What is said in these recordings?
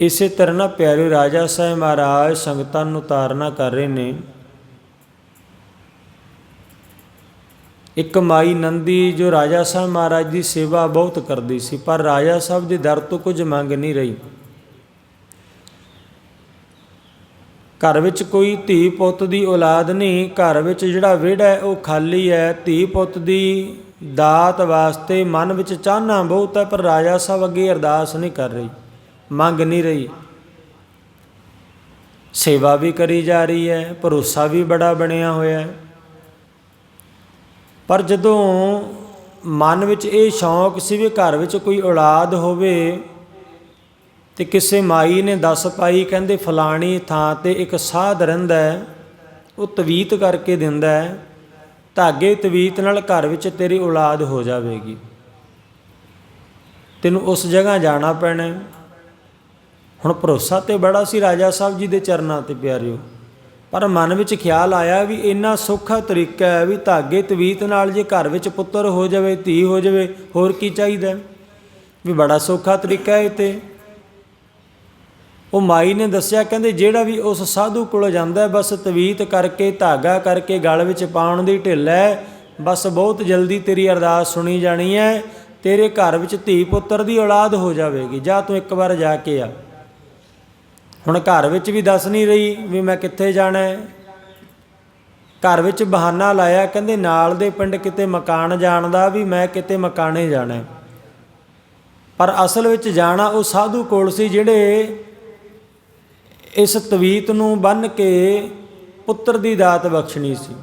ਇਸੇ ਤਰ੍ਹਾਂ ਨਾ ਪਿਆਰੇ ਰਾਜਾ ਸਾਹਿਬ ਮਹਾਰਾਜ ਸੰਗਤਾਂ ਨੂੰ ਤਾਰਨਾ ਕਰ ਰਹੇ ਨੇ। ਇੱਕ ਮਾਈ ਨੰਦੀ ਜੋ ਰਾਜਾ ਸਾਹਿਬ ਮਹਾਰਾਜ ਦੀ ਸੇਵਾ ਬਹੁਤ ਕਰਦੀ ਸੀ, ਪਰ ਰਾਜਾ ਸਾਹਿਬ ਦੇ ਦਰ ਤੋਂ ਕੁਝ ਮੰਗ ਨਹੀਂ ਰਹੀ। ਘਰ ਵਿੱਚ ਕੋਈ ਧੀ ਪੁੱਤ ਦੀ ਔਲਾਦ ਨਹੀਂ, ਘਰ ਵਿੱਚ ਜਿਹੜਾ ਵਿਹੜਾ ਹੈ ਉਹ ਖਾਲੀ ਹੈ। ਧੀ ਪੁੱਤ ਦੀ ਦਾਤ ਵਾਸਤੇ ਮਨ ਵਿੱਚ ਚਾਹਨਾ ਬਹੁਤ ਹੈ, ਪਰ ਰਾਜਾ ਸਾਹਿਬ ਅੱਗੇ ਅਰਦਾਸ ਨਹੀਂ ਕਰ ਰਹੀ। ਮੰਗ ਨਹੀਂ ਰਹੀ। ਸੇਵਾ ਵੀ ਕਰੀ ਜਾ ਰਹੀ ਹੈ, ਭਰੋਸਾ ਵੀ ਬੜਾ ਬਣਿਆ ਹੋਇਆ ਹੈ। ਪਰ ਜਦੋਂ ਮਨ ਵਿੱਚ ਇਹ ਸ਼ੌਂਕ ਸੀ ਵੀ ਘਰ ਵਿੱਚ ਕੋਈ ਔਲਾਦ ਹੋਵੇ ਤੇ ਕਿਸੇ ਮਾਈ ਨੇ ਦੱਸ ਪਾਈ, ਕਹਿੰਦੇ ਫਲਾਣੀ ਥਾਂ ਤੇ ਇੱਕ ਸਾਧ ਰਹਿੰਦਾ ਹੈ, ਉਹ ਤਵੀਤ ਕਰਕੇ ਦਿੰਦਾ ਹੈ, ਧਾਗੇ ਤਵੀਤ ਨਾਲ ਘਰ ਵਿੱਚ ਤੇਰੀ ਔਲਾਦ ਹੋ ਜਾਵੇਗੀ। ਤੈਨੂੰ ਉਸ ਜਗ੍ਹਾ ਜਾਣਾ ਪੈਣਾ ਹੁਣ ਭਰੋਸਾ ਤੇ ਬੜਾ ਸੀ ਰਾਜਾ ਸਾਹਿਬ ਜੀ ਦੇ ਚਰਨਾਂ ਤੇ, ਪਿਆਰਿਓ। ਪਰ ਮਨ ਵਿੱਚ ਖਿਆਲ ਆਇਆ ਵੀ ਇੰਨਾ ਸੌਖਾ ਤਰੀਕਾ ਹੈ ਵੀ ਧਾਗੇ ਤਵੀਤ ਨਾਲ ਜੇ ਘਰ ਵਿੱਚ ਪੁੱਤਰ ਹੋ ਜਾਵੇ, ਧੀ ਹੋ ਜਾਵੇ, ਹੋਰ ਕੀ ਚਾਹੀਦਾ ਵੀ ਬੜਾ ਸੌਖਾ ਤਰੀਕਾ ਹੈ ਤੇ। ਉਹ ਮਾਈ ਨੇ ਦੱਸਿਆ, ਕਹਿੰਦੇ ਜਿਹੜਾ ਵੀ ਉਸ ਸਾਧੂ ਕੋਲ ਜਾਂਦਾ ਹੈ, ਬਸ ਤਵੀਤ ਕਰਕੇ, ਧਾਗਾ ਕਰਕੇ ਗਲ ਵਿੱਚ ਪਾਉਣ ਦੀ ਢਿੱਲ ਹੈ। ਬਸ ਬਹੁਤ ਜਲਦੀ ਤੇਰੀ ਅਰਦਾਸ ਸੁਣੀ ਜਾਣੀ ਹੈ, ਤੇਰੇ ਘਰ ਵਿੱਚ ਧੀ ਪੁੱਤਰ ਦੀ ਔਲਾਦ ਹੋ ਜਾਵੇਗੀ। ਜਾਂ ਤੂੰ ਇੱਕ ਵਾਰ ਜਾ ਕੇ ਆ। ਹੁਣ ਘਰ ਵਿੱਚ ਵੀ ਦੱਸ ਨਹੀਂ ਰਹੀ ਵੀ ਮੈਂ ਕਿੱਥੇ ਜਾਣਾ ਹੈ। ਘਰ ਵਿੱਚ ਬਹਾਨਾ ਲਾਇਆ, ਕਹਿੰਦੇ ਨਾਲ ਦੇ ਪਿੰਡ ਕਿਤੇ ਮਕਾਨ ਜਾਣ ਦਾ ਵੀ ਮੈਂ ਕਿਤੇ ਮਕਾਨੇ ਜਾਣਾ ਪਰ ਅਸਲ ਵਿੱਚ ਜਾਣਾ ਉਹ ਸਾਧੂ ਕੋਲ ਸੀ ਜਿਹੜੇ ਇਸ ਤਵੀਤ ਨੂੰ ਬੰਨ ਕੇ ਪੁੱਤਰ ਦੀ ਦਾਤ ਬਖਸ਼ਣੀ ਸੀ।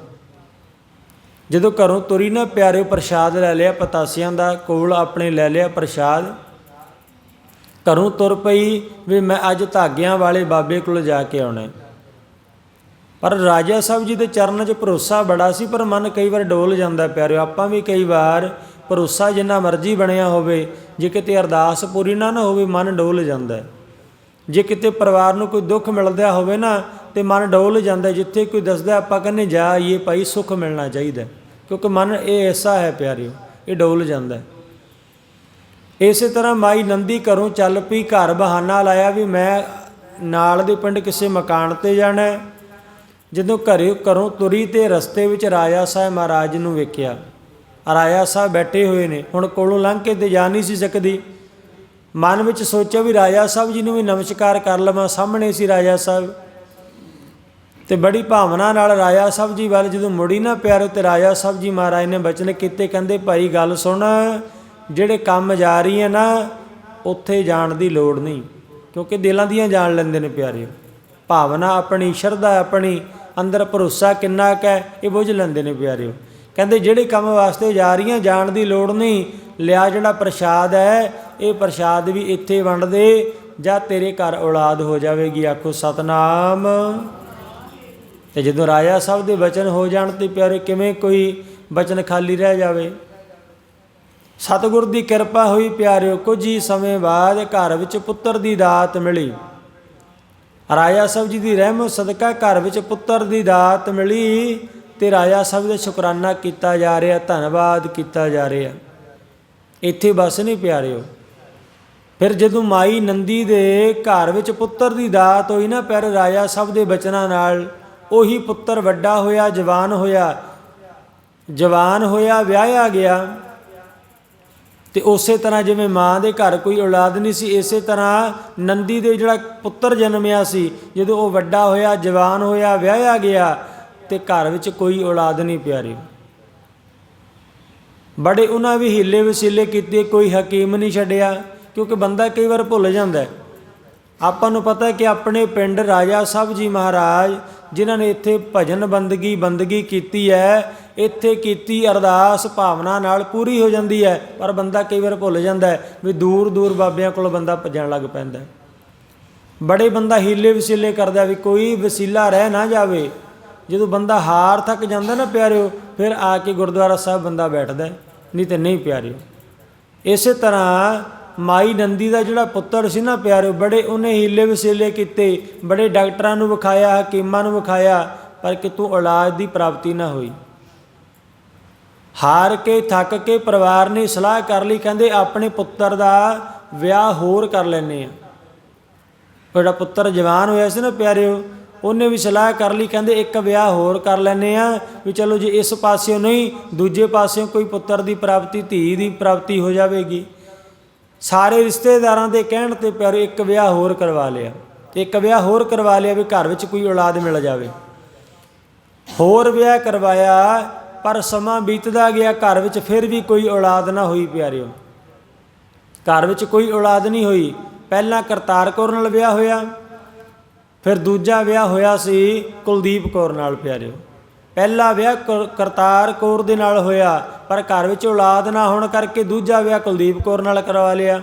ਜਦੋਂ ਘਰੋਂ ਤੁਰੀ ਨਾ ਪਿਆਰੇ ਪ੍ਰਸ਼ਾਦ ਲੈ ਲਿਆ, ਪਤਾਸਿਆਂ ਦਾ ਕੋਲ ਆਪਣੇ ਲੈ ਲਿਆ ਪ੍ਰਸ਼ਾਦ। ਘਰੋਂ ਤੁਰ ਪਈ ਵੀ ਮੈਂ ਅੱਜ ਧਾਗਿਆਂ ਵਾਲੇ ਬਾਬੇ ਕੋਲ ਜਾ ਕੇ ਆਉਣਾ ਪਰ ਰਾਜਾ ਸਾਹਿਬ ਜੀ ਦੇ ਚਰਨਾਂ 'ਚ ਭਰੋਸਾ ਬੜਾ ਸੀ, ਪਰ ਮਨ ਕਈ ਵਾਰ ਡੋਲ ਜਾਂਦਾ ਪਿਆਰਿਓ, ਆਪਾਂ ਵੀ ਕਈ ਵਾਰ ਭਰੋਸਾ ਜਿੰਨਾ ਮਰਜ਼ੀ ਬਣਿਆ ਹੋਵੇ, ਜੇ ਕਿਤੇ ਅਰਦਾਸ ਪੂਰੀ ਨਾ ਨਾ ਹੋਵੇ, ਮਨ ਡੋਲ ਜਾਂਦਾ ਜੇ ਕਿਤੇ ਪਰਿਵਾਰ ਨੂੰ ਕੋਈ ਦੁੱਖ ਮਿਲਦਾ ਹੋਵੇ ਨਾ, ਤੇ ਮਨ ਡੋਲ ਜਾਂਦਾ ਜਿੱਥੇ ਕੋਈ ਦੱਸਦਾ ਆਪਾਂ ਕਹਿੰਦੇ ਜਾ ਇਹ ਭਾਈ, ਸੁੱਖ ਮਿਲਣਾ ਚਾਹੀਦਾ ਕਿਉਂਕਿ ਮਨ ਇਹ ਐਸਾ ਹੈ ਪਿਆਰਿਓ, ਇਹ ਡੋਲ ਜਾਂਦਾ ਇਸੇ ਤਰ੍ਹਾਂ ਮਾਈ ਨੰਦੀ ਘਰੋਂ ਚੱਲ ਪਈ, ਘਰ ਬਹਾਨਾ ਲਾਇਆ ਵੀ ਮੈਂ ਨਾਲ ਦੇ ਪਿੰਡ ਕਿਸੇ ਮਕਾਨ ਤੇ ਜਾਣਾ ਜਦੋਂ ਘਰੇ, ਘਰੋਂ ਤੁਰੀ ਤੇ ਰਸਤੇ ਵਿੱਚ ਰਾਜਾ ਸਾਹਿਬ ਮਹਾਰਾਜ ਨੂੰ ਵੇਖਿਆ। ਰਾਜਾ ਸਾਹਿਬ ਬੈਠੇ ਹੋਏ ਨੇ, ਹੁਣ ਕੋਲੋਂ ਲੰਘ ਕੇ ਤੇ ਜਾ ਨਹੀਂ ਸੀ ਸਕਦੀ। ਮਨ ਵਿੱਚ ਸੋਚਿਆ ਵੀ ਰਾਜਾ ਸਾਹਿਬ ਜੀ ਨੂੰ ਵੀ ਨਮਸਕਾਰ ਕਰ ਲਵਾਂ, ਸਾਹਮਣੇ ਸੀ ਰਾਜਾ ਸਾਹਿਬ। ਤੇ ਬੜੀ ਭਾਵਨਾ ਨਾਲ ਰਾਜਾ ਸਾਹਿਬ ਜੀ ਵੱਲ ਜਦੋਂ ਮੁੜੀ ਨਾ ਪਿਆਰੇ ਤੇ ਰਾਜਾ ਸਾਹਿਬ ਜੀ ਮਹਾਰਾਜ ਨੇ ਬਚਨ ਕੀਤੇ, ਕਹਿੰਦੇ, ਭਾਈ, ਗੱਲ ਸੁਣ ਜਿਹੜੇ ਕੰਮ ਜਾ ਰਹੀ ਹੈ ਨਾ, ਉੱਥੇ ਜਾਣ ਦੀ ਲੋੜ ਨਹੀਂ, ਕਿਉਂਕਿ ਦਿਲਾਂ ਦੀਆਂ ਜਾਣ ਲੈਂਦੇ ਨੇ ਪਿਆਰੇ। ਭਾਵਨਾ ਆਪਣੀ, ਸ਼ਰਧਾ ਆਪਣੀ, ਅੰਦਰ ਭਰੋਸਾ ਕਿੰਨਾ ਕੁ ਹੈ, ਇਹ ਬੁੱਝ ਲੈਂਦੇ ਨੇ ਪਿਆਰਿਓ ਕਹਿੰਦੇ ਜਿਹੜੇ ਕੰਮ ਵਾਸਤੇ ਜਾ ਰਹੀਆਂ, ਜਾਣ ਦੀ ਲੋੜ ਨਹੀਂ, ਲਿਆ ਜਿਹੜਾ ਪ੍ਰਸ਼ਾਦ ਹੈ, ਇਹ ਪ੍ਰਸ਼ਾਦ ਵੀ ਇੱਥੇ ਵੰਡ ਦੇ, ਜਾਂ ਤੇਰੇ ਘਰ ਔਲਾਦ ਹੋ ਜਾਵੇਗੀ, ਆਖੋ ਸਤਨਾਮ। ਤੇ ਜਦੋਂ ਰਾਜਾ ਸਾਹਿਬ ਦੇ ਬਚਨ ਹੋ ਜਾਣ ਤੇ ਪਿਆਰੇ, ਕਿਵੇਂ ਕੋਈ ਬਚਨ ਖਾਲੀ ਰਹਿ ਜਾਵੇ? ਸਤਿਗੁਰ ਦੀ ਕਿਰਪਾ ਹੋਈ ਪਿਆਰਿਓ, ਕੁਝ ਹੀ ਸਮੇਂ ਬਾਅਦ ਘਰ ਵਿੱਚ ਪੁੱਤਰ ਦੀ ਦਾਤ ਮਿਲੀ। ਰਾਜਾ ਸਾਹਿਬ ਜੀ ਦੀ ਰਹਿਮਤ ਸਦਕਾ ਘਰ ਵਿੱਚ ਪੁੱਤਰ ਦੀ ਦਾਤ ਮਿਲੀ ਤੇ ਰਾਜਾ ਸਾਹਿਬ ਦਾ ਸ਼ੁਕਰਾਨਾ ਕੀਤਾ ਜਾ ਰਿਹਾ, ਧੰਨਵਾਦ ਕੀਤਾ ਜਾ ਰਿਹਾ। ਇੱਥੇ ਬਸ ਨਹੀਂ ਪਿਆਰਿਓ। ਫਿਰ ਜਦੋਂ ਮਾਈ ਨੰਦੀ ਦੇ ਘਰ ਵਿੱਚ ਪੁੱਤਰ ਦੀ ਦਾਤ ਹੋਈ ਨਾ ਪਿਆਰੇ ਰਾਜਾ ਸਾਹਿਬ ਦੇ ਬਚਨਾਂ ਨਾਲ ਉਹੀ ਪੁੱਤਰ ਵੱਡਾ ਹੋਇਆ, ਜਵਾਨ ਹੋਇਆ ਜਵਾਨ ਹੋਇਆ, ਵਿਆਹਿਆ ਗਿਆ। ਤੇ ਉਸੇ ਤਰ੍ਹਾਂ ਜਿਵੇਂ ਮਾਂ ਦੇ ਘਰ ਕੋਈ ਔਲਾਦ ਨਹੀਂ ਸੀ, ਇਸੇ ਤਰ੍ਹਾਂ ਨੰਦੀ ਦੇ ਜਿਹੜਾ ਪੁੱਤਰ ਜਨਮਿਆ ਸੀ, ਜਦੋਂ ਉਹ ਵੱਡਾ ਹੋਇਆ, ਜਵਾਨ ਹੋਇਆ, ਵਿਆਹਿਆ ਗਿਆ ਤੇ ਘਰ ਵਿੱਚ ਕੋਈ ਔਲਾਦ ਨਹੀਂ ਪਿਆਰੀ। ਬੜੇ ਉਹਨਾਂ ਵੀ ਹੀਲੇ ਵਸੀਲੇ ਕੀਤੇ, ਕੋਈ ਹਕੀਮ ਨਹੀਂ ਛੱਡਿਆ, ਕਿਉਂਕਿ ਬੰਦਾ ਕਈ ਵਾਰ ਭੁੱਲ ਜਾਂਦਾ ਆਪਾਂ ਨੂੰ ਪਤਾ ਕਿ ਆਪਣੇ ਪਿੰਡ ਰਾਜਾ ਸਾਹਿਬ ਜੀ ਮਹਾਰਾਜ, ਜਿਨ੍ਹਾਂ ਨੇ ਇੱਥੇ ਭਜਨ ਬੰਦਗੀ ਬੰਦਗੀ ਕੀਤੀ ਹੈ ਇੱਥੇ ਕੀਤੀ ਅਰਦਾਸ ਭਾਵਨਾ ਨਾਲ ਪੂਰੀ ਹੋ ਜਾਂਦੀ ਹੈ, ਪਰ ਬੰਦਾ ਕਈ ਵਾਰ ਭੁੱਲ ਜਾਂਦਾ ਹੈ ਵੀ ਦੂਰ ਦੂਰ ਬਾਬਿਆਂ ਕੋਲ ਬੰਦਾ ਭੱਜਣ ਲੱਗ ਪੈਂਦਾ ਹੈ। ਬੜੇ ਬੰਦਾ ਹੀਲੇ ਵਸੀਲੇ ਕਰਦਾ ਵੀ ਕੋਈ ਵਸੀਲਾ ਰਹਿ ਨਾ ਜਾਵੇ। ਜਦੋਂ ਬੰਦਾ ਹਾਰ ਥੱਕ ਜਾਂਦਾ ਨਾ ਪਿਆਰਿਓ, ਫਿਰ ਆ ਕੇ ਗੁਰਦੁਆਰਾ ਸਾਹਿਬ ਬੰਦਾ ਬੈਠਦਾ ਨਹੀਂ ਤੇ ਨਹੀਂ ਪਿਆਰਿਓ। ਇਸੇ ਤਰ੍ਹਾਂ ਮਾਈ ਨੰਦੀ ਦਾ ਜਿਹੜਾ ਪੁੱਤਰ ਸੀ ਨਾ ਪਿਆਰਿਓ, ਬੜੇ ਉਹਨੇ ਹੀਲੇ ਵਸੀਲੇ ਕੀਤੇ, ਬੜੇ ਡਾਕਟਰਾਂ ਨੂੰ ਵਿਖਾਇਆ, ਹਕੀਮਾਂ ਨੂੰ ਵਿਖਾਇਆ, ਪਰ ਕਿਤੋਂ ਇਲਾਜ ਦੀ ਪ੍ਰਾਪਤੀ ਨਾ ਹੋਈ। ਹਾਰ ਕੇ, ਥੱਕ ਕੇ ਪਰਿਵਾਰ ਨੇ ਸਲਾਹ ਕਰ ਲਈ, ਕਹਿੰਦੇ ਆਪਣੇ ਪੁੱਤਰ ਦਾ ਵਿਆਹ ਹੋਰ ਕਰ ਲੈਨੇ ਆ ਉਹ ਜਿਹੜਾ ਪੁੱਤਰ ਜਵਾਨ ਹੋਇਆ ਸੀ ਨਾ ਪਿਆਰਿਓ, ਉਹਨੇ ਵੀ ਸਲਾਹ ਕਰ ਲਈ, ਕਹਿੰਦੇ ਇੱਕ ਵਿਆਹ ਹੋਰ ਕਰ ਲੈਨੇ ਆ ਵੀ ਚਲੋ ਜੇ ਇਸ ਪਾਸਿਓਂ ਨਹੀਂ, ਦੂਜੇ ਪਾਸਿਓਂ ਕੋਈ ਪੁੱਤਰ ਦੀ ਪ੍ਰਾਪਤੀ, ਧੀ ਦੀ ਪ੍ਰਾਪਤੀ ਹੋ ਜਾਵੇਗੀ। ਸਾਰੇ ਰਿਸ਼ਤੇਦਾਰਾਂ ਦੇ ਕਹਿਣ ਤੇ ਪਿਆਰੇ ਇੱਕ ਵਿਆਹ ਹੋਰ ਕਰਵਾ ਲਿਆ। ਇੱਕ ਵਿਆਹ ਹੋਰ ਕਰਵਾ ਲਿਆ ਵੀ ਘਰ ਵਿੱਚ ਕੋਈ ਔਲਾਦ ਮਿਲ ਜਾਵੇ। ਹੋਰ ਵਿਆਹ ਕਰਵਾਇਆ ਪਰ ਸਮਾਂ ਬੀਤਦਾ ਗਿਆ, ਘਰ ਵਿੱਚ ਫਿਰ ਵੀ ਕੋਈ ਔਲਾਦ ਨਾ ਹੋਈ ਪਿਆਰਿਓ। ਘਰ ਵਿੱਚ ਕੋਈ ਔਲਾਦ ਨਹੀਂ ਹੋਈ। ਪਹਿਲਾਂ ਕਰਤਾਰ ਕੌਰ ਨਾਲ ਵਿਆਹ ਹੋਇਆ, ਫਿਰ ਦੂਜਾ ਵਿਆਹ ਹੋਇਆ ਸੀ ਕੁਲਦੀਪ ਕੌਰ ਨਾਲ ਪਿਆਰਿਓ। ਪਹਿਲਾ ਵਿਆਹ ਕਰ- ਕਰਤਾਰ ਕੌਰ ਦੇ ਨਾਲ ਹੋਇਆ, ਪਰ ਘਰ ਵਿੱਚ ਔਲਾਦ ਨਾ ਹੋਣ ਕਰਕੇ ਦੂਜਾ ਵਿਆਹ ਕੁਲਦੀਪ ਕੌਰ ਨਾਲ ਕਰਵਾ ਲਿਆ।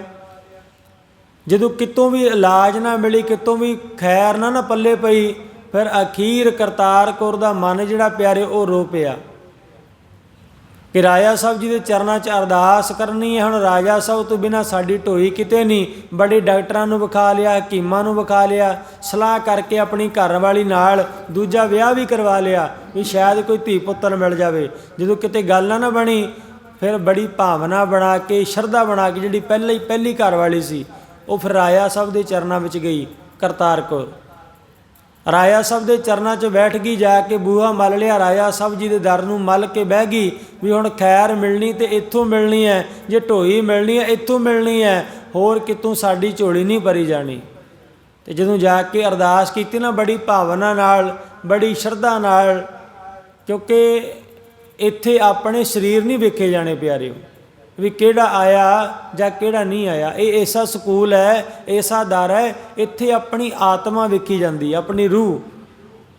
ਜਦੋਂ ਕਿਤੋਂ ਵੀ ਇਲਾਜ ਨਾ ਮਿਲੀ, ਕਿਤੋਂ ਵੀ ਖੈਰ ਨਾ ਨਾ ਪੱਲੇ ਪਈ, ਫਿਰ ਅਖੀਰ ਕਰਤਾਰ ਕੌਰ ਦਾ ਮਨ ਜਿਹੜਾ ਪਿਆਰੇ ਉਹ ਰੋ ਪਿਆ। ਕਿ ਰਾਜਾ ਸਾਹਿਬ ਜੀ ਦੇ ਚਰਨਾਂ 'ਚ ਅਰਦਾਸ ਕਰਨੀ ਹੈ। ਹੁਣ ਰਾਜਾ ਸਾਹਿਬ ਤੋਂ ਬਿਨਾ ਸਾਡੀ ਢੋਈ ਕਿਤੇ ਨਹੀਂ। ਬੜੇ ਡਾਕਟਰਾਂ ਨੂੰ ਵਿਖਾ ਲਿਆ, ਹਕੀਮਾਂ ਨੂੰ ਵਿਖਾ ਲਿਆ, ਸਲਾਹ ਕਰਕੇ ਆਪਣੀ ਘਰਵਾਲੀ ਨਾਲ ਦੂਜਾ ਵਿਆਹ ਵੀ ਕਰਵਾ ਲਿਆ ਵੀ ਸ਼ਾਇਦ ਕੋਈ ਧੀ ਪੁੱਤਰ ਮਿਲ ਜਾਵੇ। ਜਦੋਂ ਕਿਤੇ ਗੱਲ ਨਾ ਬਣੀ, ਫਿਰ ਬੜੀ ਭਾਵਨਾ ਬਣਾ ਕੇ, ਸ਼ਰਧਾ ਬਣਾ ਕੇ ਜਿਹੜੀ ਪਹਿਲਾਂ ਹੀ ਪਹਿਲੀ ਘਰ ਵਾਲੀ ਸੀ, ਉਹ ਫਿਰ ਰਾਜਾ ਸਾਹਿਬ ਦੇ ਚਰਨਾਂ ਵਿੱਚ ਗਈ ਕਰਤਾਰ ਕੌਰ ਰਾਇਆ ਸਾਹਿਬ ਦੇ ਚਰਨਾਂ 'ਚ ਬੈਠ ਗਈ ਜਾ ਕੇ ਬੂਹਾ ਮਲ ਲਿਆ। ਰਾਇਆ ਸਾਹਿਬ ਜੀ ਦੇ ਦਰ ਨੂੰ ਮਲ ਕੇ ਬਹਿ ਗਈ ਵੀ ਹੁਣ ਖੈਰ ਮਿਲਣੀ ਤੇ ਇੱਥੋਂ ਮਿਲਣੀ ਹੈ, ਜੇ ਢੋਈ ਮਿਲਣੀ ਹੈ, ਇੱਥੋਂ ਮਿਲਣੀ ਹੈ। ਹੋਰ ਕਿਤੋਂ ਸਾਡੀ ਝੋਲੀ ਨਹੀਂ ਭਰੀ ਜਾਣੀ। ਤੇ ਜਦੋਂ ਜਾ ਕੇ ਅਰਦਾਸ ਕੀਤੀ ਨਾ ਬੜੀ ਭਾਵਨਾ ਨਾਲ, ਬੜੀ ਸ਼ਰਧਾ ਨਾਲ, ਕਿਉਂਕਿ ਇੱਥੇ ਆਪਣੇ ਸਰੀਰ ਨਹੀਂ ਵੇਖੇ ਜਾਣੇ ਪਿਆਰਿਓ। ਵੀ ਕਿਹੜਾ ਆਇਆ ਜਾਂ ਕਿਹੜਾ ਨਹੀਂ ਆਇਆ। ਇਹ ਐਸਾ ਸਕੂਲ ਹੈ, ਐਸਾ ਦਰ ਹੈ, ਇੱਥੇ ਆਪਣੀ ਆਤਮਾ ਵੇਖੀ ਜਾਂਦੀ ਹੈ, ਆਪਣੀ ਰੂਹ।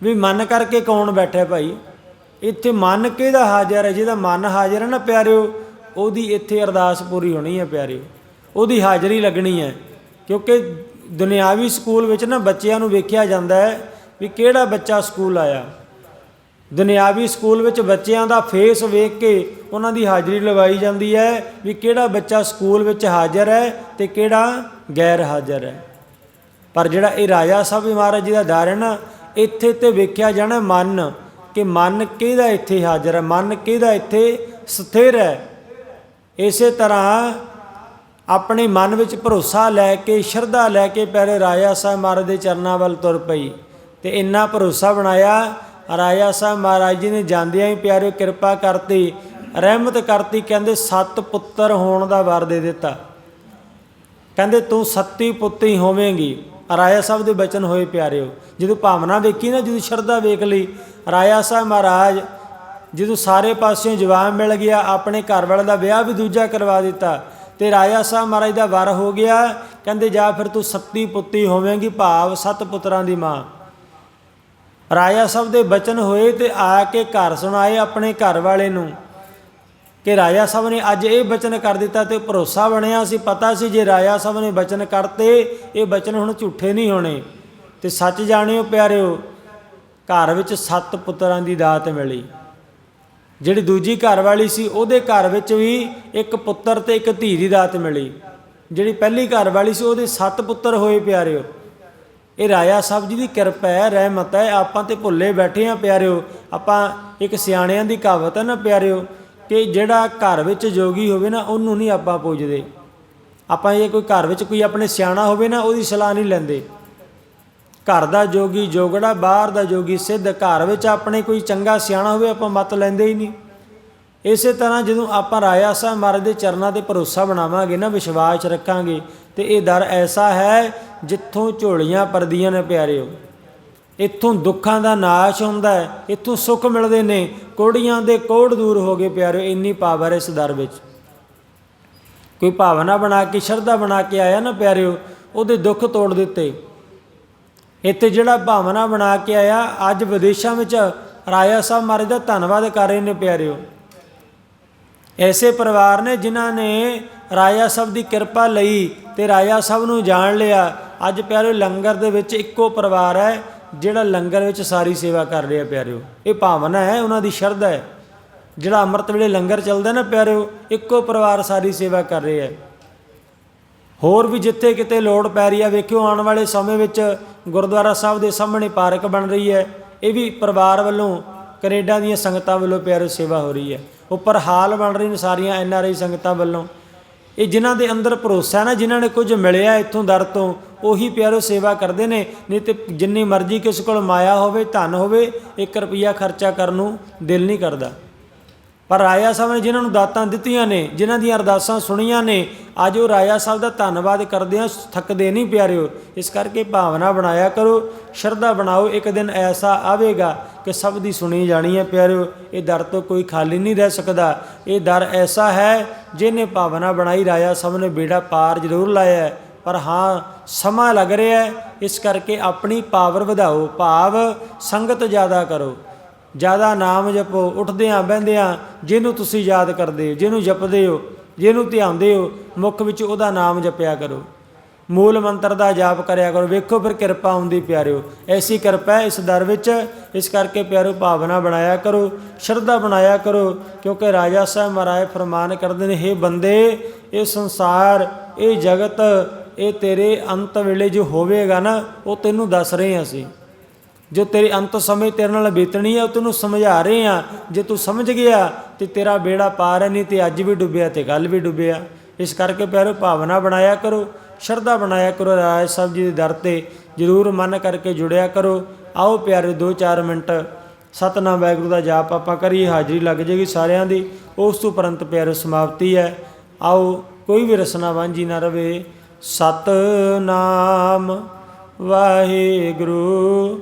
ਵੀ ਮਨ ਕਰਕੇ ਕੌਣ ਬੈਠਾ ਭਾਈ? ਇੱਥੇ ਮਨ ਕਿਹਦਾ ਹਾਜ਼ਰ ਹੈ? ਜਿਹਦਾ ਮਨ ਹਾਜ਼ਰ ਹੈ ਨਾ ਪਿਆਰਿਓ, ਉਹਦੀ ਇੱਥੇ ਅਰਦਾਸ ਪੂਰੀ ਹੋਣੀ ਹੈ ਪਿਆਰਿਓ ਉਹਦੀ ਹਾਜ਼ਰੀ ਲੱਗਣੀ ਹੈ। ਕਿਉਂਕਿ ਦੁਨਿਆਵੀ ਸਕੂਲ ਵਿੱਚ ਨਾ ਬੱਚਿਆਂ ਨੂੰ ਵੇਖਿਆ ਜਾਂਦਾ ਹੈ ਵੀ ਕਿਹੜਾ ਬੱਚਾ ਸਕੂਲ ਆਇਆ। ਦੁਨਿਆਵੀ ਸਕੂਲ ਵਿੱਚ ਬੱਚਿਆਂ ਦਾ ਫੇਸ ਵੇਖ ਕੇ ਉਹਨਾਂ ਦੀ ਹਾਜ਼ਰੀ ਲਵਾਈ ਜਾਂਦੀ ਹੈ ਵੀ ਕਿਹੜਾ ਬੱਚਾ ਸਕੂਲ ਵਿੱਚ ਹਾਜ਼ਰ ਹੈ ਤੇ ਕਿਹੜਾ ਗੈਰ ਹਾਜ਼ਰ ਹੈ। ਪਰ ਜਿਹੜਾ ਇਹ ਰਾਜਾ ਸਾਹਿਬ ਮਹਾਰਾਜ ਜੀ ਦਾ ਦਰ ਹੈ ਨਾ, ਇੱਥੇ ਤੇ ਵੇਖਿਆ ਜਾਣਾ ਮਨ ਕਿ ਮਨ ਕਿਹਦਾ ਇੱਥੇ ਹਾਜ਼ਰ ਹੈ, ਮਨ ਕਿਹਦਾ ਇੱਥੇ ਸਥਿਰ ਹੈ। ਇਸੇ ਤਰ੍ਹਾਂ ਆਪਣੇ ਮਨ ਵਿੱਚ ਭਰੋਸਾ ਲੈ ਕੇ, ਸ਼ਰਧਾ ਲੈ ਕੇ ਪਿਆਰੇ ਰਾਜਾ ਸਾਹਿਬ ਮਹਾਰਾਜ ਦੇ ਚਰਨਾਂ ਵੱਲ ਤੁਰ ਪਈ ਤੇ ਇੰਨਾ ਭਰੋਸਾ ਬਣਾਇਆ ਰਾਜਾ ਸਾਹਿਬ ਮਹਾਰਾਜ ਜੀ ਨੇ ਜਾਂਦਿਆਂ ਹੀ ਪਿਆਰੇ ਕਿਰਪਾ ਕਰਤੀ, ਰਹਿਮਤ ਕਰਤੀ, ਕਹਿੰਦੇ ਸੱਤ ਪੁੱਤਰ ਹੋਣ ਦਾ ਵਰ ਦੇ ਦਿੱਤਾ। ਕਹਿੰਦੇ ਤੂੰ ਸੱਤੀ ਪੁੱਤੀ ਹੋਵੇਂਗੀ। ਰਾਜਾ ਸਾਹਿਬ ਦੇ ਬਚਨ ਹੋਏ ਪਿਆਰਿਓ, ਜਦੋਂ ਭਾਵਨਾ ਵੇਖੀ ਨਾ, ਜਦੋਂ ਸ਼ਰਧਾ ਵੇਖ ਲਈ, ਰਾਜਾ ਸਾਹਿਬ ਮਹਾਰਾਜ ਜਦੋਂ ਸਾਰੇ ਪਾਸਿਓਂ ਜਵਾਬ ਮਿਲ ਗਿਆ, ਆਪਣੇ ਘਰ ਵਾਲੇ ਦਾ ਵਿਆਹ ਵੀ ਦੂਜਾ ਕਰਵਾ ਦਿੱਤਾ, ਤੇ ਰਾਜਾ ਸਾਹਿਬ ਮਹਾਰਾਜ ਦਾ ਵਰ ਹੋ ਗਿਆ, ਕਹਿੰਦੇ ਜਾ ਫਿਰ ਤੂੰ ਸੱਤੀ ਪੁੱਤੀ ਹੋਵੇਂਗੀ, ਭਾਵ ਸੱਤ ਪੁੱਤਰਾਂ ਦੀ ਮਾਂ। ਰਾਜਾ ਸਾਹਿਬ ਦੇ ਬਚਨ ਹੋਏ ਤੇ ਆ ਕੇ ਘਰ ਸੁਣਾਏ ਆਪਣੇ ਘਰ ਵਾਲੇ ਨੂੰ ਕਿ ਰਾਜਾ ਸਾਹਿਬ ਨੇ ਅੱਜ ਇਹ ਬਚਨ ਕਰ ਦਿੱਤਾ ਤੇ ਭਰੋਸਾ ਬਣਿਆ ਸੀ, ਪਤਾ ਸੀ ਜੇ ਰਾਜਾ ਸਾਹਿਬ ਨੇ ਬਚਨ ਕਰਤੇ, ਇਹ ਬਚਨ ਹੁਣ ਝੂਠੇ ਨਹੀਂ ਹੋਣੇ। ਤੇ ਸੱਚ ਜਾਣਿਓ ਪਿਆਰਿਓ, ਘਰ ਵਿੱਚ ਸੱਤ ਪੁੱਤਰਾਂ ਦੀ ਦਾਤ ਮਿਲੀ। ਜਿਹੜੀ ਦੂਜੀ ਘਰ ਵਾਲੀ ਸੀ, ਉਹਦੇ ਘਰ ਵਿੱਚ ਵੀ ਇੱਕ ਪੁੱਤਰ ਤੇ ਇੱਕ ਧੀ ਦੀ ਦਾਤ ਮਿਲੀ। ਜਿਹੜੀ ਪਹਿਲੀ ਘਰ ਵਾਲੀ ਸੀ, ਉਹਦੇ ਸੱਤ ਪੁੱਤਰ ਹੋਏ ਪਿਆਰਿਓ। ਇਹ ਰਾਜਾ ਸਾਹਿਬ ਜੀ ਦੀ ਕਿਰਪਾ ਹੈ, ਰਹਿਮਤ ਹੈ। ਆਪਾਂ ਤੇ ਭੁੱਲੇ ਬੈਠੇ ਆ ਪਿਆਰਿਓ। ਆਪਾਂ ਇੱਕ ਸਿਆਣਿਆਂ ਦੀ ਕਹਾਵਤ ਹੈ ਨਾ ਪਿਆਰਿਓ ਕਿ ਜਿਹੜਾ ਘਰ ਵਿੱਚ ਜੋਗੀ ਹੋਵੇ ਨਾ, ਉਹਨੂੰ ਨਹੀਂ ਆਪਾਂ ਪੁੱਜਦੇ। ਆਪਾਂ ਇਹ ਕੋਈ ਘਰ ਵਿੱਚ ਕੋਈ ਆਪਣੇ ਸਿਆਣਾ ਹੋਵੇ ਨਾ, ਉਹਦੀ ਸਲਾਹ ਨਹੀਂ ਲੈਂਦੇ। ਘਰ ਦਾ ਜੋਗੀ ਜੋਗੜਾ, ਬਾਹਰ ਦਾ ਜੋਗੀ ਸਿੱਧ, ਘਰ ਵਿੱਚ ਆਪਣੇ ਕੋਈ ਚੰਗਾ ਸਿਆਣਾ ਹੋਵੇ, ਆਪਾਂ ਮਤ ਲੈਂਦੇ ਹੀ ਨਹੀਂ। ਇਸੇ ਤਰ੍ਹਾਂ ਜਦੋਂ ਆਪਾਂ ਰਾਜਾ ਸਾਹਿਬ ਮਹਾਰਾਜ ਦੇ ਚਰਨਾਂ ਤੇ ਭਰੋਸਾ ਬਣਾਵਾਂਗੇ ਨਾ, ਵਿਸ਼ਵਾਸ ਰੱਖਾਂਗੇ, ਤੇ ਇਹ ਦਰ ਐਸਾ ਹੈ ਜਿੱਥੋਂ ਝੋਲੀਆਂ ਪਰਦੀਆਂ ਨੇ ਪਿਆਰਿਓ। ਇੱਥੋਂ ਦੁੱਖਾਂ ਦਾ ਨਾਸ਼ ਹੁੰਦਾ ਹੈ, ਇੱਥੋਂ ਸੁੱਖ ਮਿਲਦੇ ਨੇ, ਕੋੜੀਆਂ ਦੇ ਕੋੜ ਦੂਰ ਹੋ ਗਏ ਪਿਆਰਿਓ, ਇੰਨੀ ਪਾਵਰ ਇਸ ਦਰ ਵਿੱਚ। ਕੋਈ ਭਾਵਨਾ ਬਣਾ ਕੇ, ਸ਼ਰਧਾ ਬਣਾ ਕੇ ਆਇਆ ਨਾ ਪਿਆਰਿਓ, ਉਹਦੇ ਦੁੱਖ ਤੋੜ ਦਿੱਤੇ। ਇੱਥੇ ਜਿਹੜਾ ਭਾਵਨਾ ਬਣਾ ਕੇ ਆਇਆ, ਅੱਜ ਵਿਦੇਸ਼ਾਂ ਵਿੱਚ ਰਾਜਾ ਸਾਹਿਬ ਮਹਾਰਾਜ ਦਾ ਧੰਨਵਾਦ ਕਰ ਰਹੇ ਨੇ ਪਿਆਰਿਓ। ਐਸੇ ਪਰਿਵਾਰ ਨੇ ਜਿਨ੍ਹਾਂ ਨੇ ਰਾਜਾ ਸਾਹਿਬ ਦੀ ਕਿਰਪਾ ਲਈ ਤੇ ਰਾਜਾ ਸਾਹਿਬ ਨੂੰ ਜਾਣ ਲਿਆ। ਅੱਜ ਪਿਆਰਿਓ, ਲੰਗਰ ਦੇ ਵਿੱਚ ਇੱਕੋ ਪਰਿਵਾਰ ਹੈ ਜਿਹੜਾ ਲੰਗਰ ਵਿੱਚ ਸਾਰੀ ਸੇਵਾ ਕਰ ਰਿਹਾ ਪਿਆਰਿਓ। ਇਹ ਭਾਵਨਾ ਹੈ, ਉਹਨਾਂ ਦੀ ਸ਼ਰਧਾ ਹੈ। ਜਿਹੜਾ ਅੰਮ੍ਰਿਤ ਵੇਲੇ ਲੰਗਰ ਚੱਲਦਾ ਨਾ ਪਿਆਰਿਓ, ਇੱਕੋ ਪਰਿਵਾਰ ਸਾਰੀ ਸੇਵਾ ਕਰ ਰਿਹਾ ਹੈ। ਹੋਰ ਵੀ ਜਿੱਥੇ ਕਿਤੇ ਲੋੜ ਪੈ ਰਹੀ ਹੈ ਵੇਖਿਓ ਆਉਣ ਵਾਲੇ ਸਮੇਂ ਵਿੱਚ ਗੁਰਦੁਆਰਾ ਸਾਹਿਬ ਦੇ ਸਾਹਮਣੇ ਪਾਰਕ ਬਣ ਰਹੀ ਹੈ। ਇਹ ਵੀ ਪਰਿਵਾਰ ਵੱਲੋਂ ਕੈਨੇਡਾ ਦੀਆਂ ਸੰਗਤਾਂ ਵੱਲੋਂ ਪਿਆਰੇ ਸੇਵਾ ਹੋ ਰਹੀ ਹੈ। ਉੱਪਰ ਹਾਲ ਬਣ ਰਹੇ ਨੇ ਸਾਰੀਆਂ ਐਨ ਆਰ ਆਈ ਸੰਗਤਾਂ ਵੱਲੋਂ। ਇਹ ਜਿਨ੍ਹਾਂ ਦੇ ਅੰਦਰ ਭਰੋਸਾ ਹੈ ਨਾ, ਜਿਨ੍ਹਾਂ ਨੇ ਕੁਝ ਮਿਲਿਆ ਇੱਥੋਂ ਦਰ ਤੋਂ, ਉਹੀ ਪਿਆਰੋ ਸੇਵਾ ਕਰਦੇ ਨੇ। ਨਹੀਂ ਤੇ ਜਿੰਨੀ ਮਰਜ਼ੀ ਕਿਸੇ ਕੋਲ ਮਾਇਆ ਹੋਵੇ, ਧਨ ਹੋਵੇ 1 ਰੁਪਿਆ ਖਰਚਾ ਕਰਨ ਨੂੰ ਦਿਲ ਨਹੀਂ ਕਰਦਾ। ਪਰ ਰਾਜਾ ਸਾਹਿਬ ਨੇ ਜਿਨ੍ਹਾਂ ਨੂੰ ਦਾਤਾਂ ਦਿੱਤੀਆਂ ਨੇ, ਜਿਨ੍ਹਾਂ ਦੀਆਂ ਅਰਦਾਸਾਂ ਸੁਣੀਆਂ ਨੇ, ਅੱਜ ਉਹ ਰਾਜਾ ਸਾਹਿਬ ਦਾ ਧੰਨਵਾਦ ਕਰਦੇ ਆ, ਥੱਕਦੇ ਨਹੀਂ ਪਿਆਰਿਓ। ਇਸ ਕਰਕੇ ਭਾਵਨਾ ਬਣਾਇਆ ਕਰੋ, ਸ਼ਰਧਾ ਬਣਾਓ, ਇੱਕ ਦਿਨ ਐਸਾ ਆਵੇਗਾ ਕਿ ਸਭ ਦੀ ਸੁਣੀ ਜਾਣੀ ਹੈ ਪਿਆਰਿਓ। ਇਹ ਦਰ ਤੋਂ ਕੋਈ ਖਾਲੀ ਨਹੀਂ ਰਹਿ ਸਕਦਾ। ਇਹ ਦਰ ਐਸਾ ਹੈ ਜਿਹਨੇ ਭਾਵਨਾ ਬਣਾਈ, ਰਾਜਾ ਸਾਹਿਬ ਨੇ ਬੇੜਾ ਪਾਰ ਜ਼ਰੂਰ ਲਾਇਆ ਪਰ ਹਾਂ, ਸਮਾਂ ਲੱਗ ਰਿਹਾ ਹੈ। ਇਸ ਕਰਕੇ ਆਪਣੀ ਪਾਵਰ ਵਧਾਓ, ਭਾਵ ਸੰਗਤ ਜ਼ਿਆਦਾ ਕਰੋ। ਜ਼ਿਆਦਾ ਨਾਮ ਜਪੋ, ਉੱਠਦਿਆਂ ਬਹਿੰਦਿਆਂ ਜਿਹਨੂੰ ਤੁਸੀਂ ਯਾਦ ਕਰਦੇ ਹੋ ਜਿਹਨੂੰ ਜਪਦੇ ਹੋ, ਜਿਹਨੂੰ ਧਿਆਉਂਦੇ ਹੋ, ਮੁੱਖ ਵਿੱਚ ਉਹਦਾ ਨਾਮ ਜਪਿਆ ਕਰੋ। ਮੂਲ ਮੰਤਰ ਦਾ ਜਾਪ ਕਰਿਆ ਕਰੋ। ਵੇਖੋ ਫਿਰ ਕਿਰਪਾ ਆਉਂਦੀ ਪਿਆਰਿਓ। ਐਸੀ ਕਿਰਪਾ ਇਸ ਦਰ ਵਿੱਚ, ਇਸ ਕਰਕੇ ਪਿਆਰਿਓ ਭਾਵਨਾ ਬਣਾਇਆ ਕਰੋ, ਸ਼ਰਧਾ ਬਣਾਇਆ ਕਰੋ, ਕਿਉਂਕਿ ਰਾਜਾ ਸਾਹਿਬ ਮਹਾਰਾਜ ਫਰਮਾਨ ਕਰਦੇ ਨੇ, ਹੇ ਬੰਦੇ, ਇਹ ਸੰਸਾਰ, ਇਹ ਜਗਤ, ਇਹ ਤੇਰੇ ਅੰਤ ਵੇਲੇ ਜੋ ਹੋਵੇਗਾ ਨਾ, ਉਹ ਤੈਨੂੰ ਦੱਸ ਰਹੇ ਹਾਂ ਅਸੀਂ। ਜੋ ਤੇਰੇ ਅੰਤ ਸਮੇਂ ਤੇਰੇ ਨਾਲ ਬੀਤਣੀ ਹੈ ਉਹ ਤੈਨੂੰ ਸਮਝਾ ਰਹੇ ਆ। ਜੇ ਤੂੰ ਸਮਝ ਗਿਆ ਤੇ ਤੇਰਾ ਬੇੜਾ ਪਾਰ ਹੈ, ਨਹੀਂ ਤੇ ਅੱਜ ਵੀ ਡੁੱਬਿਆ ਤੇ ਕੱਲ ਵੀ ਡੁੱਬਿਆ। ਇਸ ਕਰਕੇ ਪਿਆਰੋ, ਭਾਵਨਾ ਬਣਾਇਆ ਕਰੋ, ਸ਼ਰਧਾ ਬਣਾਇਆ ਕਰੋ, ਰਾਜ ਸਾਹਿਬ ਜੀ ਦੇ ਦਰ ਤੇ ਜ਼ਰੂਰ ਮਨ ਕਰਕੇ ਜੁੜਿਆ ਕਰੋ। ਆਓ ਪਿਆਰੇ 2-4 ਮਿੰਟ ਸਤਨਾਮ ਵਾਹਿਗੁਰੂ ਦਾ ਜਾਪ ਆਪਾਂ ਕਰੀਏ, ਹਾਜ਼ਰੀ ਲੱਗ ਜੇਗੀ ਸਾਰਿਆਂ ਦੀ। ਉਸ ਤੋਂ ਪਰੰਤ ਪਿਆਰੇ, ਸਮਾਪਤੀ ਹੈ। ਆਓ, ਕੋਈ ਵੀ ਰਸਨਾ ਵਾਂਝੀ ਨਾ ਰਵੇ। ਸਤਨਾਮ ਵਾਹਿਗੁਰੂ।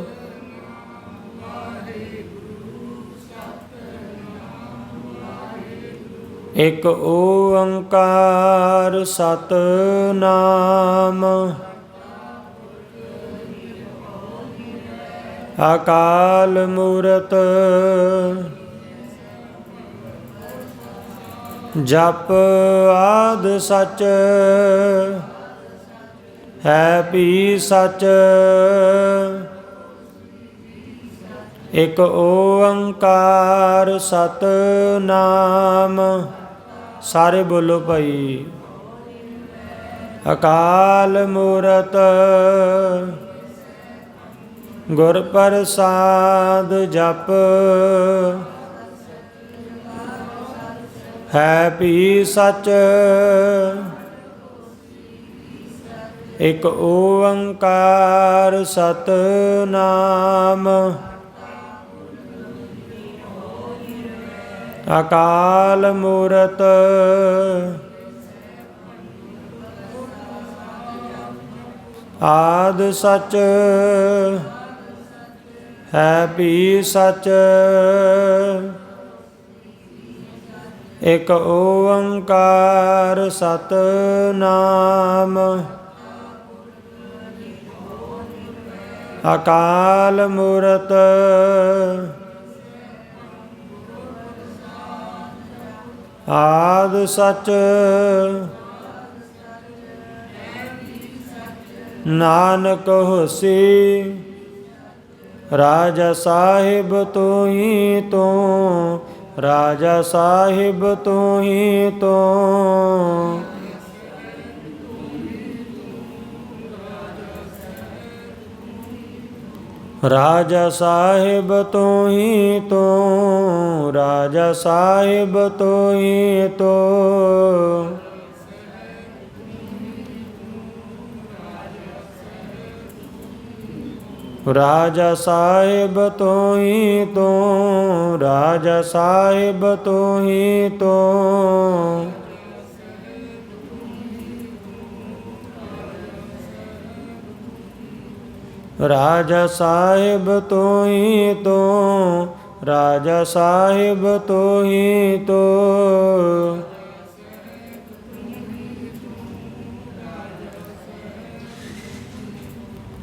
ਇਕ ਓੰਕਾਰ ਸਤਨਾਮ। ਅਕਾਲ ਮੂਰਤ ਜਪ ਆਦ ਸਚ ਹੈ ਪੀ ਸਚ। ਇਕ ਓੰਕਾਰ ਸਤਨਾਮ। ਸਾਰੇ ਬੋਲੋ ਭਾਈ। ਅਕਾਲ ਮੂਰਤ ਗੁਰ ਪ੍ਰਸਾਦ ਜਪ ਹੈ ਪੀ ਸਚ। ਇਕ ਓੰਕਾਰ ਸਤਨਾਮ। ਅਕਾਲ ਮੂਰਤ। ਆਦ ਸਚ ਹੈ ਪੀ ਸਚ। ਇਕ ਓੰਕਾਰ ਸਤਨਾਮ। ਅਕਾਲ ਮੂਰਤ। ਆਦ ਸਚ ਨਾਨਕ ਹੋਸੀ ਰਾਜਾ ਸਾਹਿਬ ਤੋਈ ਤੂੰ ਰਾਜਾ ਸਾਹਿਬ ਤੋਈ ਤੂੰ ਰਾਜਾ ਸਾਹਿਬ ਤੋਈ ਤੂੰ, ਰਾਜਾ ਸਾਹਿਬ ਤੋਈ ਤੂੰ। ਰਾਜਾ ਸਾਹਿਬ ਤੋਂ ਹੀ ਤੋਂ, ਰਾਜਾ ਸਾਹਿਬ ਤੋਈ ਤੋਂ। ਰਾਜਾ ਸਾਹਿਬ ਤੋਈ ਤੋਂ, ਰਾਜਾ ਸਾਹਿਬ ਤੋਈ ਤੋਂ।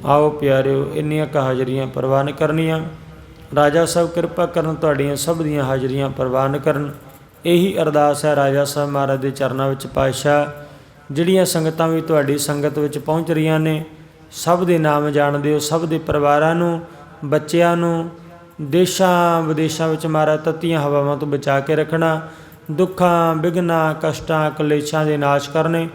ਆਓ ਪਿਆਰਿਓ, ਇੰਨੀਆਂ ਕ ਹਾਜ਼ਰੀਆਂ ਪ੍ਰਵਾਨ ਕਰਨੀਆਂ। ਰਾਜਾ ਸਾਹਿਬ ਕਿਰਪਾ ਕਰਨ ਤੁਹਾਡੀਆਂ ਸਭ ਦੀਆਂ ਹਾਜ਼ਰੀਆਂ ਪ੍ਰਵਾਨ ਕਰਨ। ਇਹੀ ਅਰਦਾਸ ਹੈ ਰਾਜਾ ਸਾਹਿਬ ਮਹਾਰਾਜ ਦੇ ਚਰਨਾਂ ਵਿੱਚ ਪਾਤਸ਼ਾਹ, ਜਿਹੜੀਆਂ ਸੰਗਤਾਂ ਵੀ ਤੁਹਾਡੀ ਸੰਗਤ ਵਿੱਚ ਪਹੁੰਚ ਰਹੀਆਂ ਨੇ। ਸਭ ਦੇ ਨਾਮ ਜਾਣਦੇ ਹੋ ਸਭ ਦੇ ਪਰਿਵਾਰਾਂ ਨੂੰ, ਬੱਚਿਆਂ ਨੂੰ, ਦੇਸ਼ਾਂ ਵਿਦੇਸ਼ਾਂ ਵਿੱਚ ਮਹਾਰਾਜ ਤੱਤੀਆਂ ਹਵਾਵਾਂ ਤੋਂ ਬਚਾ ਕੇ ਰੱਖਣਾ, ਦੁੱਖਾਂ ਵਿਘਨਾਂ ਕਸ਼ਟਾਂ, ਕਲੇਸ਼ਾਂ ਦੇ ਨਾਸ਼ ਕਰਨੇ,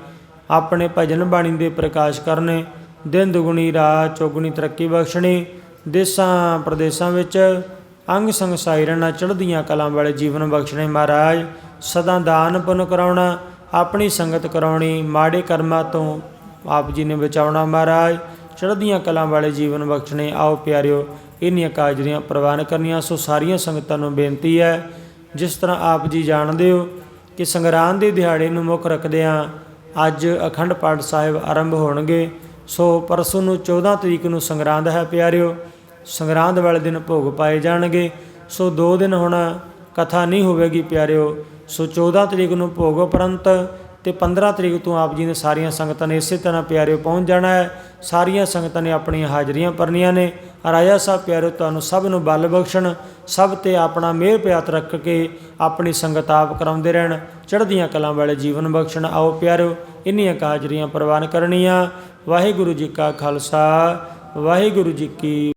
ਆਪਣੇ ਭਜਨ ਬਾਣੀ ਦੇ ਪ੍ਰਕਾਸ਼ ਕਰਨੇ, ਦਿਨ ਦੁਗਣੀ, ਰਾਤ ਚੌਗੁਣੀ ਤਰੱਕੀ ਬਖਸ਼ਣੀ, ਦੇਸਾਂ ਪ੍ਰਦੇਸਾਂ ਵਿੱਚ ਅੰਗ ਸੰਗ ਸਾਈ ਰਹਿਣਾ, ਚੜ੍ਹਦੀਆਂ ਕਲਾਂ ਵਾਲੇ ਜੀਵਨ ਬਖਸ਼ਣੇ ਮਹਾਰਾਜ, ਸਦਾ ਦਾਨ ਪੁੰਨ ਕਰਾਉਣਾ, ਆਪਣੀ ਸੰਗਤ ਕਰਾਉਣੀ, ਮਾੜੇ ਕਰਮਾਂ ਤੋਂ ਆਪ ਜੀ ਨੇ ਬਚਾਉਣਾ ਮਹਾਰਾਜ। ਚੜ੍ਹਦੀਆਂ ਕਲਾਂ ਵਾਲੇ ਜੀਵਨ ਬਖਸ਼ਣੇ, ਆਓ ਪਿਆਰਿਓ ਇਹਨੀਆਂ ਕਾਜਰੀਆਂ ਪ੍ਰਵਾਨ ਕਰਨੀਆਂ, ਸੋ ਸਾਰੀਆਂ ਸੰਗਤਾਂ ਨੂੰ ਬੇਨਤੀ ਹੈ, ਜਿਸ ਤਰ੍ਹਾਂ ਆਪ ਜੀ ਜਾਣਦੇ ਹੋ ਕਿ ਸੰਗਰਾਂਦ ਦੇ ਦਿਹਾੜੇ ਨੂੰ ਮੁੱਖ ਰੱਖਦਿਆਂ ਅੱਜ ਅਖੰਡ ਪਾਠ ਸਾਹਿਬ ਆਰੰਭ ਹੋਣਗੇ। ਸੋ ਪਰਸੋਂ ਨੂੰ 14 ਤਰੀਕ ਨੂੰ ਸੰਗਰਾਂਦ ਹੈ ਪਿਆਰਿਓ, ਸੰਗਰਾਂਦ ਵਾਲੇ ਦਿਨ ਭੋਗ ਪਾਏ ਜਾਣਗੇ। ਸੋ ਦੋ ਦਿਨ ਹੁਣ ਕਥਾ ਨਹੀਂ ਹੋਵੇਗੀ ਪਿਆਰਿਓ, ਸੋ 14 ਤਰੀਕ ਨੂੰ ਭੋਗ ਉਪਰੰਤ ਤੇ 15 ਤਰੀਕ ਤੋਂ ਆਪ ਜੀ ਨੇ ਸਾਰੀਆਂ ਸੰਗਤਾਂ ਨੇ ਇਸੇ ਤਰ੍ਹਾਂ ਪਿਆਰਿਓ ਪਹੁੰਚ ਜਾਣਾ ਹੈ। ਸਾਰੀਆਂ ਸੰਗਤਾਂ ਨੇ ਆਪਣੀਆਂ ਹਾਜ਼ਰੀਆਂ ਭਰਨੀਆਂ ਨੇ। ਰਾਜਾ ਸਾਹਿਬ ਪਿਆਰਿਓ, ਤੁਹਾਨੂੰ ਸਭ ਨੂੰ ਬਲ ਬਖਸ਼ਣ, ਸਭ ਤੇ ਆਪਣਾ ਮਿਹਰ ਪਿਆਤ ਰੱਖ ਕੇ ਆਪਣੀ ਸੰਗਤ ਆਪ ਕਰਾਉਂਦੇ ਰਹਿਣ। ਚੜ੍ਹਦੀਆਂ ਕਲਾਂ ਵਾਲੇ ਜੀਵਨ ਬਖਸ਼ਣ। ਆਓ ਪਿਆਰਿਓ, ਇੰਨੀਆਂ ਕੁ ਹਾਜ਼ਰੀਆਂ ਪ੍ਰਵਾਨ ਕਰਨੀਆਂ। ਵਾਹਿਗੁਰੂ ਜੀ ਕਾ ਖਾਲਸਾ, ਵਾਹਿਗੁਰੂ ਜੀ ਕੀ